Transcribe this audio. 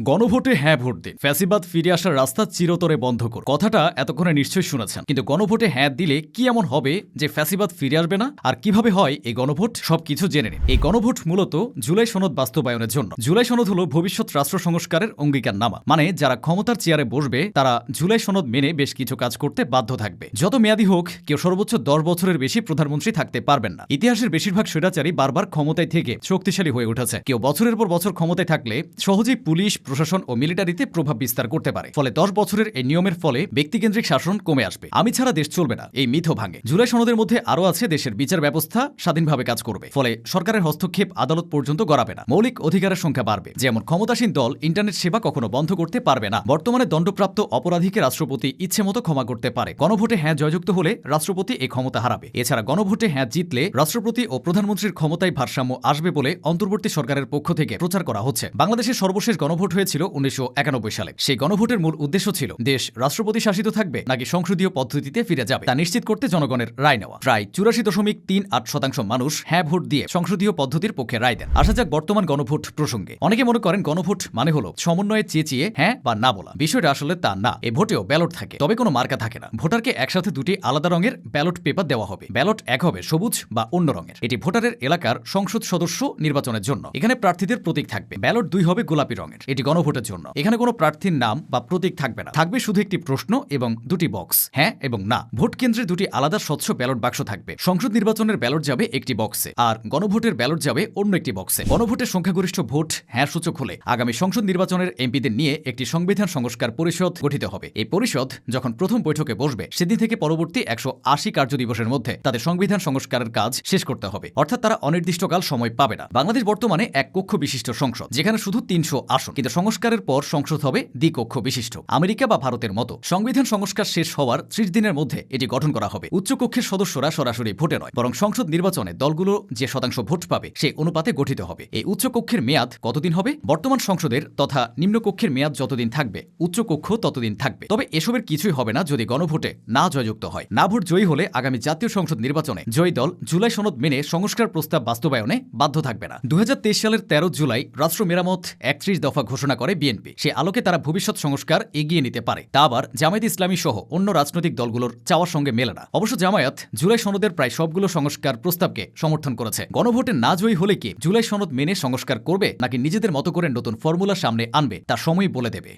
গণভোটে হ্যাঁ ভোট দিন। ফ্যাসিবাদ ফিরে আসার রাস্তা চিরতরে বন্ধ কর কথাটা এতক্ষণে নিশ্চয়ই শুনেছেন। কিন্তু গণভোটে হ্যাঁ দিলে কি এমন হবে যে ফ্যাসিবাদ ফিরে আসবে না? আর কীভাবে হয় এই গণভোট? সবকিছু জেনে নিন। এই গণভোট মূলত জুলাই সনদ বাস্তবায়নের জন্য। জুলাই সনদ হলো ভবিষ্যৎ রাষ্ট্র সংস্কারের অঙ্গীকার নামা মানে যারা ক্ষমতার চেয়ারে বসবে, তারা জুলাই সনদ মেনে বেশ কিছু কাজ করতে বাধ্য থাকবে। যত মেয়াদি হোক, কেউ সর্বোচ্চ দশ বছরের বেশি প্রধানমন্ত্রী থাকতে পারবেন না। ইতিহাসের বেশিরভাগ স্বৈরাচারী বারবার ক্ষমতায় থেকে শক্তিশালী হয়ে উঠেছে। কেউ বছরের পর বছর ক্ষমতায় থাকলে সহজেই পুলিশ প্রশাসন ও মিলিটারিতে প্রভাব বিস্তার করতে পারে। ফলে দশ বছরের এই নিয়মের ফলে ব্যক্তিকেন্দ্রিক শাসন কমে আসবে। আমি ছাড়া দেশ চলবে না। এই মিথ ভাঙে। জুলাই সনদের মধ্যে আরও আছে, দেশের বিচার ব্যবস্থা স্বাধীনভাবে কাজ করবে। ফলে সরকারের হস্তক্ষেপ আদালত পর্যন্ত গড়াবে না। মৌলিক অধিকারের সংখ্যা বাড়বে। যেমন ক্ষমতাসীন দল ইন্টারনেট সেবা কখনো বন্ধ করতে পারবে না। বর্তমানে দণ্ডপ্রাপ্ত অপরাধীকে রাষ্ট্রপতি ইচ্ছে মতো ক্ষমা করতে পারে। গণভোটে হ্যাঁ জয়যুক্ত হলে রাষ্ট্রপতি এই ক্ষমতা হারাবে। এছাড়া গণভোটে হ্যাঁ জিতলে রাষ্ট্রপতি ও প্রধানমন্ত্রীর ক্ষমতায় ভারসাম্য আসবে বলে অন্তর্বর্তী সরকারের পক্ষ থেকে প্রচার করা হচ্ছে। বাংলাদেশের সর্বশেষ গণভোট হয়েছিল উনিশশো একানব্বই সালে। সেই গণভোটের মূল উদ্দেশ্য ছিল, দেশ রাষ্ট্রপতি শাসিত থাকবে নাকি সংসদীয় পদ্ধতিতে ফিরে যাবে, তা নিশ্চিত করতে জনগণের রায় নেওয়া। প্রায় চুরাশি দশমিক তিন আট শতাংশ মানুষ হ্যাঁ ভোট দিয়ে সংসদীয় পদ্ধতির পক্ষে রায় দেন। আসা যাক বর্তমান গণভোট প্রসঙ্গে। অনেকে মনে করেন গণভোট মানে হলো সমন্বয়ে চেঁচিয়ে হ্যাঁ বা না বলা। বিষয়টা আসলে তা না, এ ভোটেও ব্যালট থাকে। তবে কোনো মার্কা থাকে না। ভোটারকে একসাথে দুটি আলাদা রঙের ব্যালট পেপার দেওয়া হবে। ব্যালট এক হবে সবুজ বা অন্য রঙের। এটি ভোটারের এলাকার সংসদ সদস্য নির্বাচনের জন্য। এখানে প্রার্থীদের প্রতীক থাকবে। ব্যালট দুই হবে গোলাপি রঙের। এটি গণভোটের জন্য। এখানে কোনো প্রার্থীর নাম বা প্রতীক থাকবে না। থাকবে শুধু একটি প্রশ্ন এবং দুটি বক্স। হ্যাঁ এবং না। ভোট কেন্দ্রে দুটি আলাদা স্বচ্ছ ব্যালট বাক্স থাকবে। সংসদ নির্বাচনের ব্যালট যাবে একটি বক্সে আর গণভোটের ব্যালট যাবে অন্য একটি বক্সে। গণভোটের সংখ্যাগরিষ্ঠ ভোট হ্যাঁ সূচক হলে আগামী সংসদ নির্বাচনের এমপিদের নিয়ে একটি সংবিধান সংস্কার পরিষদ গঠিত হবে। এই পরিষদ যখন প্রথম বৈঠকে বসবে, সেদিন থেকে পরবর্তী একশো আশি কার্যদিবসের মধ্যে তাদের সংবিধান সংস্কারের কাজ শেষ করতে হবে। অর্থাৎ তারা অনির্দিষ্টকাল সময় পাবে না। বাংলাদেশ বর্তমানে এক কক্ষ বিশিষ্ট সংসদ, যেখানে শুধু তিনশো আসন। কিন্তু সংস্কারের পর সংসদ হবে দ্বিকক্ষ বিশিষ্ট, আমেরিকা বা ভারতের মতো। সংবিধান সংস্কার শেষ হওয়ার ত্রিশ দিনের মধ্যে এটি গঠন করা হবে। উচ্চকক্ষের সদস্যরা সরাসরি ভোটে নয়, বরং সংসদ নির্বাচনে দলগুলো যে শতাংশ ভোট পাবে সেই অনুপাতে গঠিত হবে। এই উচ্চকক্ষের মেয়াদ কতদিন হবে? বর্তমান সংসদের তথা নিম্নকক্ষের মেয়াদ যতদিন থাকবে, উচ্চকক্ষ ততদিন থাকবে। তবে এসবের কিছুই হবে না যদি গণভোটে না জয়যুক্ত হয়। না ভোট জয়ী হলে আগামী জাতীয় সংসদ নির্বাচনে জয়ী দল জুলাই সনদ মেনে সংস্কার প্রস্তাব বাস্তবায়নে বাধ্য থাকবে না। দু হাজার তেইশ সালের তেরো জুলাই রাষ্ট্র মেরামত একত্রিশ দফা ঘোষণা করে বিএনপি। সে আলোকে তারা ভবিষ্যৎ সংস্কার এগিয়ে নিতে পারে। তা আবার জামায়াত ইসলামী সহ অন্য রাজনৈতিক দলগুলোর চাওয়ার সঙ্গে মেলে না। অবশ্য জামায়াত জুলাই সনদের প্রায় সবগুলো সংস্কার প্রস্তাবকে সমর্থন করেছে। গণভোটে না জয়ী হলে কি জুলাই সনদ মেনে সংস্কার করবে, নাকি নিজেদের মতো করে নতুন ফর্মুলা সামনে আনবে, তা সময় বলে দেবে।